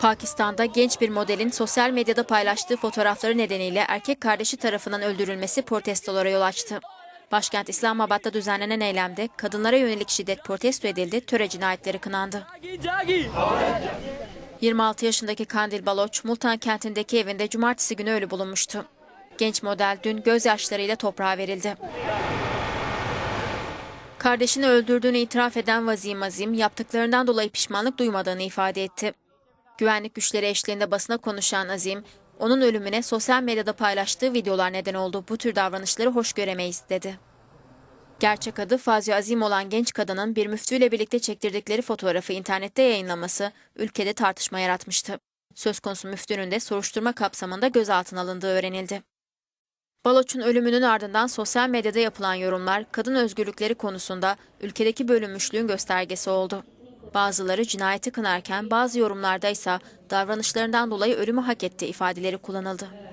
Pakistan'da genç bir modelin sosyal medyada paylaştığı fotoğrafları nedeniyle erkek kardeşi tarafından öldürülmesi protestolara yol açtı. Başkent İslamabad'da düzenlenen eylemde kadınlara yönelik şiddet protesto edildi, töre cinayetleri kınandı. 26 yaşındaki Kandil Baloç, Multan kentindeki evinde cumartesi günü ölü bulunmuştu. Genç model dün gözyaşlarıyla toprağa verildi. Kardeşini öldürdüğünü itiraf eden Vazim Azim, yaptıklarından dolayı pişmanlık duymadığını ifade etti. Güvenlik güçleri eşliğinde basına konuşan Azim, onun ölümüne sosyal medyada paylaştığı videolar neden oldu. Bu tür davranışları hoş göremeyiz dedi. Gerçek adı Fazio Azim olan genç kadının bir müftüyle birlikte çektirdikleri fotoğrafı internette yayınlaması ülkede tartışma yaratmıştı. Söz konusu müftünün de soruşturma kapsamında gözaltına alındığı öğrenildi. Baloç'un ölümünün ardından sosyal medyada yapılan yorumlar kadın özgürlükleri konusunda ülkedeki bölünmüşlüğün göstergesi oldu. Bazıları cinayeti kınarken bazı yorumlarda ise davranışlarından dolayı ölümü hak etti ifadeleri kullanıldı.